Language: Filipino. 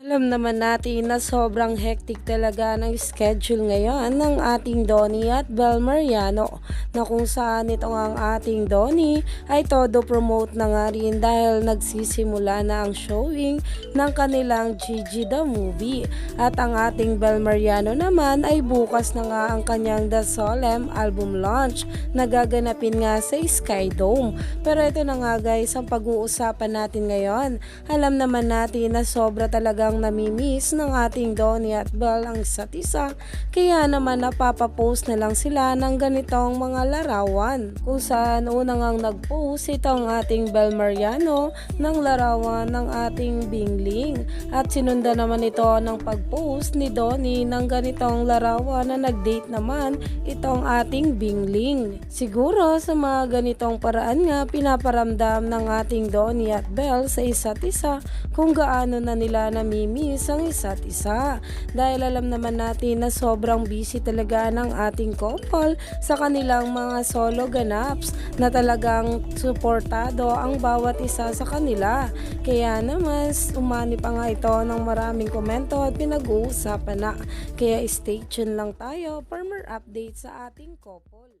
Alam naman natin na sobrang hectic talaga ng schedule ngayon ng ating Donnie at Bel Mariano na kung saan ito ang ating Donnie ay todo promote na nga rin dahil nagsisimula na ang showing ng kanilang Gigi the Movie. At ang ating Bel Mariano naman ay bukas na nga ang kanyang The Solemn album launch na gaganapin nga sa Sky Dome. Pero ito na nga guys ang pag-uusapan natin ngayon. Alam naman natin na sobra talagang namimiss ng ating Donnie at Belle ang isa't isa. Kaya naman napapapost na lang sila ng ganitong mga larawan. Kung saan unang ang nagpost itong ating Belle Mariano ng larawan ng ating Bingling. At sinunda naman ito ng pagpost ni Donnie ng ganitong larawan na nag-date naman itong ating Bingling. Siguro sa mga ganitong paraan nga pinaparamdam ng ating Donnie at Belle sa isa't isa kung gaano na nila namimiss ang isa't isa. Dahil alam naman natin na sobrang busy talaga ng ating couple sa kanilang mga solo ganaps na talagang suportado ang bawat isa sa kanila. Kaya naman umani pa nga ito ng maraming komento at pinag-uusapan na. Kaya stay tuned lang tayo for more updates sa ating couple.